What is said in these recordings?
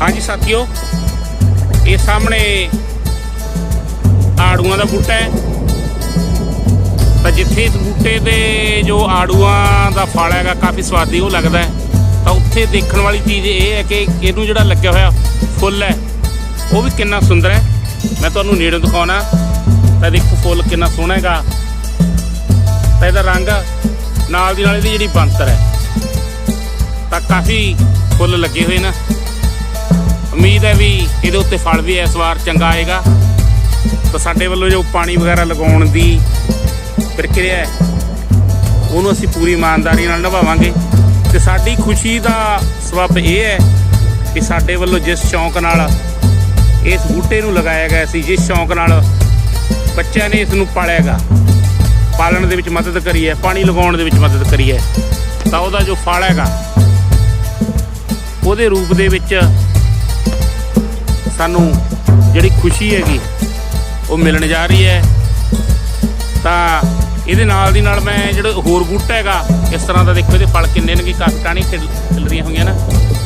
ਹਾਂਜੀ ਸਾਥੀਓ, ਇਹ ਸਾਹਮਣੇ ਆੜੂਆਂ ਦਾ ਬੂਟਾ ਹੈ। ਤਾਂ ਜਿੱਥੇ ਇਸ ਬੂਟੇ ਦੇ ਜੋ ਆੜੂਆਂ ਦਾ ਫਲ ਹੈਗਾ, ਕਾਫੀ ਸਵਾਦੀ ਉਹ ਲੱਗਦਾ ਤਾਂ ਉੱਥੇ ਦੇਖਣ ਵਾਲੀ ਚੀਜ਼ ਇਹ ਹੈ ਕਿ ਇਹਨੂੰ ਜਿਹੜਾ ਲੱਗਿਆ ਹੋਇਆ ਫੁੱਲ ਹੈ, ਉਹ ਵੀ ਕਿੰਨਾ ਸੁੰਦਰ ਹੈ। ਮੈਂ ਤੁਹਾਨੂੰ ਨੇੜੋਂ ਦਿਖਾਉਣਾ, ਤਾਂ ਦੇਖੋ ਫੁੱਲ ਕਿੰਨਾ ਸੋਹਣਾ ਹੈਗਾ। ਤਾਂ ਇਹਦਾ ਰੰਗ ਨਾਲ ਦੀ ਨਾਲ ਇਹਦੀ ਜਿਹੜੀ ਬੰਤਰ ਹੈ, ਤਾਂ ਕਾਫੀ ਫੁੱਲ ਲੱਗੇ ਹੋਏ ਨਾ। ਉਮੀਦ ਹੈ ਵੀ ਇਹਦੇ ਉੱਤੇ ਫਲ ਵੀ ਇਸ ਵਾਰ ਚੰਗਾ ਆਏਗਾ। ਤਾਂ ਸਾਡੇ ਵੱਲੋਂ ਜੋ ਪਾਣੀ ਵਗੈਰਾ ਲਗਾਉਣ ਦੀ ਪ੍ਰਕਿਰਿਆ ਹੈ, ਉਹਨੂੰ ਅਸੀਂ ਪੂਰੀ ਇਮਾਨਦਾਰੀ ਨਾਲ ਨਿਭਾਵਾਂਗੇ। ਤੇ ਸਾਡੀ ਖੁਸ਼ੀ ਦਾ ਸਬਬ ਇਹ ਹੈ ਕਿ ਸਾਡੇ ਵੱਲੋਂ ਜਿਸ ਸ਼ੌਂਕ ਨਾਲ ਇਸ ਬੂਟੇ ਨੂੰ ਲਗਾਇਆ ਗਿਆ ਸੀ, ਜਿਸ ਸ਼ੌਂਕ ਨਾਲ ਬੱਚਿਆਂ ਨੇ ਇਸ ਨੂੰ ਪਾਲਿਆ ਗਾ ਪਾਲਣ ਦੇ ਵਿੱਚ ਮਦਦ ਕਰੀ ਹੈ, ਪਾਣੀ ਲਗਾਉਣ ਦੇ ਵਿੱਚ ਮਦਦ ਕਰੀ ਹੈ, ਤਾਂ ਉਹਦਾ ਜੋ ਫਲ ਹੈਗਾ, ਉਹਦੇ ਰੂਪ ਦੇ ਵਿੱਚ ਸਾਨੂੰ ਜਿਹੜੀ ਖੁਸ਼ੀ ਹੈਗੀ, ਉਹ ਮਿਲਣ ਜਾ ਰਹੀ ਹੈ। ਤਾਂ ਇਹਦੇ ਨਾਲ ਦੀ ਨਾਲ ਮੈਂ ਜਿਹੜਾ ਹੋਰ ਬੂਟਾ ਹੈਗਾ, ਇਸ ਤਰ੍ਹਾਂ ਦਾ ਦੇਖੋ ਇਹਦੇ ਫਲ ਕਿੰਨੇ ਨੇ ਕਿ ਕਾਫੀ ਟਾਣੀ ਖਿਲ ਖਿਲ ਰਹੀਆਂ ਹੋਈਆਂ ਨਾ।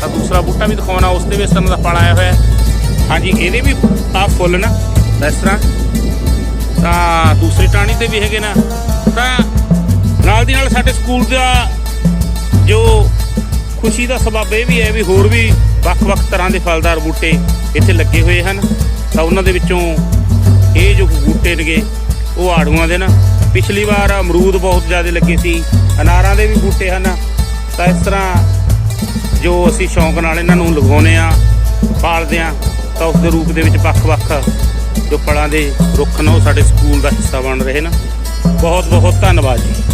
ਤਾਂ ਦੂਸਰਾ ਬੂਟਾ ਵੀ ਦਿਖਾਉਣਾ, ਉਸ ਦੇ ਵੀ ਇਸ ਤਰ੍ਹਾਂ ਦਾ ਫਲ ਆਇਆ ਹੋਇਆ। ਹਾਂਜੀ, ਇਹਦੇ ਵੀ ਆ ਫੁੱਲ ਨਾ, ਇਸ ਤਰ੍ਹਾਂ। ਤਾਂ ਦੂਸਰੀ ਟਾਣੀ ਤੇ ਵੀ ਹੈਗੇ ਨਾ। ਤਾਂ ਨਾਲ ਦੀ ਨਾਲ ਸਾਡੇ ਸਕੂਲ ਦਾ ਜੋ ਖੁਸ਼ੀ ਦਾ ਸਬਬ ਇਹ ਵੀ ਹੈ ਵੀ ਹੋਰ ਵੀ ਵੱਖ-ਵੱਖ ਤਰ੍ਹਾਂ ਦੇ ਫਲਦਾਰ ਬੂਟੇ ਇੱਥੇ ਲੱਗੇ ਹੋਏ ਹਨ। ਤਾਂ ਉਹਨਾਂ ਦੇ ਵਿੱਚੋਂ ਇਹ ਜੋ ਬੂਟੇ ਨੇਗੇ, ਉਹ ਆੜੂਆਂ ਦੇ ਨਾ। ਪਿਛਲੀ ਵਾਰ ਅਮਰੂਦ ਬਹੁਤ ਜ਼ਿਆਦਾ ਲੱਗੇ ਸੀ, ਅਨਾਰਾਂ ਦੇ ਵੀ ਬੂਟੇ ਹਨ। ਤਾਂ ਇਸ ਤਰ੍ਹਾਂ ਜੋ ਅਸੀਂ ਸ਼ੌਂਕ ਨਾਲ ਇਹਨਾਂ ਨੂੰ ਲਗਾਉਨੇ ਆ ਪਾਲਦੇ ਆ ਤਾਂ ਉਸ ਦੇ ਰੂਪ ਦੇ ਵਿੱਚ ਵੱਖ-ਵੱਖ ਜੋ ਫਲਾਂ ਦੇ ਰੁੱਖ ਨੇ, ਉਹ ਸਾਡੇ ਸਕੂਲ ਦਾ ਹਿੱਸਾ ਬਣ ਰਹੇ ਨੇ। ਬਹੁਤ ਬਹੁਤ ਧੰਨਵਾਦ ਜੀ।